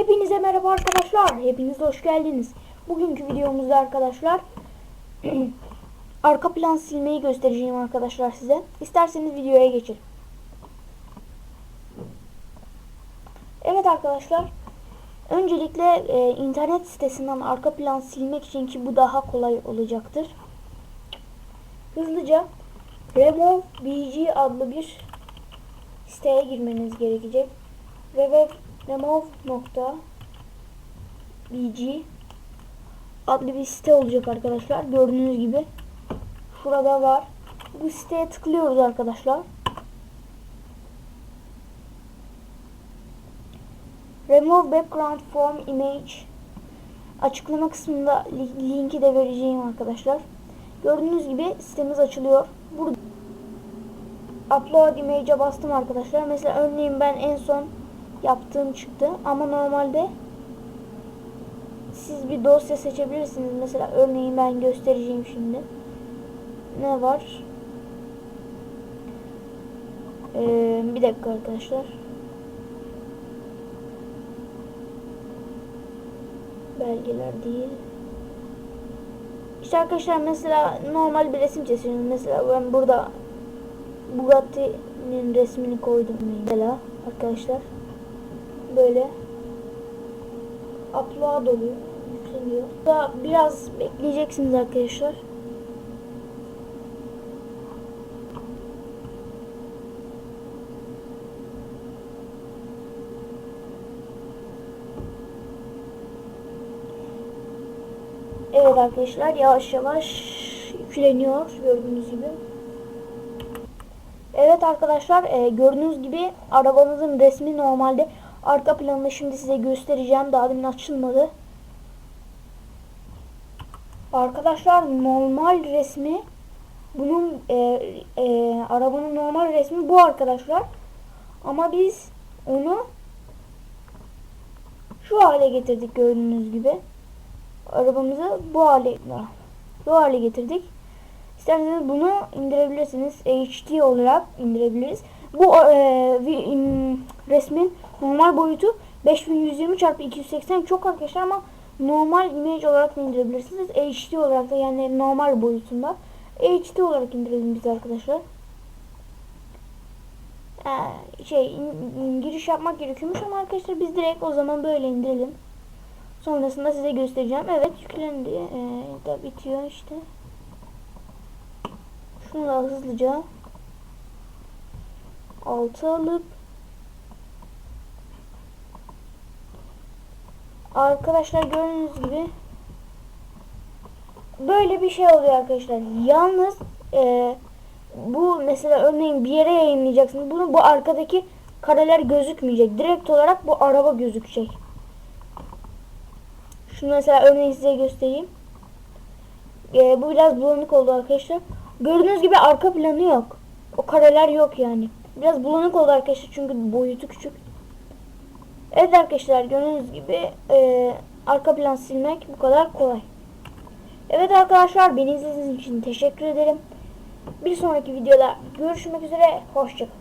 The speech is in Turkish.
Hepinize merhaba arkadaşlar. Hepiniz hoş geldiniz. Bugünkü videomuzda arkadaşlar arka plan silmeyi göstereceğim arkadaşlar size. İsterseniz videoya geçelim. Evet arkadaşlar. Öncelikle e, internet sitesinden arka plan silmek için ki bu daha kolay olacaktır. Hızlıca Remove BG adlı bir siteye girmeniz gerekecek. Ve remove.bg adlı bir site olacak arkadaşlar. Gördüğünüz gibi şurada var. Bu siteye tıklıyoruz arkadaşlar. Remove background from image açıklama kısmında li- linki de vereceğim arkadaşlar. Gördüğünüz gibi sitemiz açılıyor. Burada upload image'e bastım arkadaşlar. Mesela örneğin ben en son yaptığım çıktı ama normalde siz bir dosya seçebilirsiniz. Mesela örneğin ben göstereceğim şimdi. Ne var? Ee, bir dakika arkadaşlar. Belgeler değil. İşte arkadaşlar mesela normal bir resim çiziyorum. Mesela ben burada Bugatti'nin resmini koydum mesela arkadaşlar. Böyle upload oluyor. Yükleniyor. Daha biraz bekleyeceksiniz arkadaşlar. Evet arkadaşlar yavaş yavaş yükleniyor gördüğünüz gibi. Evet arkadaşlar e, gördüğünüz gibi arabanızın resmi normalde arka planını şimdi size göstereceğim. Daha demin açılmadı. Arkadaşlar normal resmi bunun e, e, arabanın normal resmi bu arkadaşlar. Ama biz onu şu hale getirdik gördüğünüz gibi. Arabamızı bu hale bu hale getirdik. İsterseniz bunu indirebilirsiniz. HD olarak indirebiliriz. Bu e, resmin normal boyutu 5120 x 280 çok arkadaşlar ama normal image olarak da indirebilirsiniz. HD olarak da yani normal boyutunda. HD olarak indirelim biz arkadaşlar. Ee, şey in- giriş yapmak gerekiyormuş ama arkadaşlar biz direkt o zaman böyle indirelim. Sonrasında size göstereceğim. Evet yüklendi. Ee, da bitiyor işte. Şunu da hızlıca altı alıp Arkadaşlar gördüğünüz gibi böyle bir şey oluyor arkadaşlar. Yalnız e, bu mesela örneğin bir yere yayınlayacaksınız. Bunu bu arkadaki kareler gözükmeyecek. Direkt olarak bu araba gözükecek. Şunu mesela örneğin size göstereyim. E, bu biraz bulanık oldu arkadaşlar. Gördüğünüz gibi arka planı yok. O kareler yok yani. Biraz bulanık oldu arkadaşlar çünkü boyutu küçük. Evet arkadaşlar gördüğünüz gibi e, arka plan silmek bu kadar kolay. Evet arkadaşlar beni izlediğiniz için teşekkür ederim. Bir sonraki videoda görüşmek üzere. Hoşçakalın.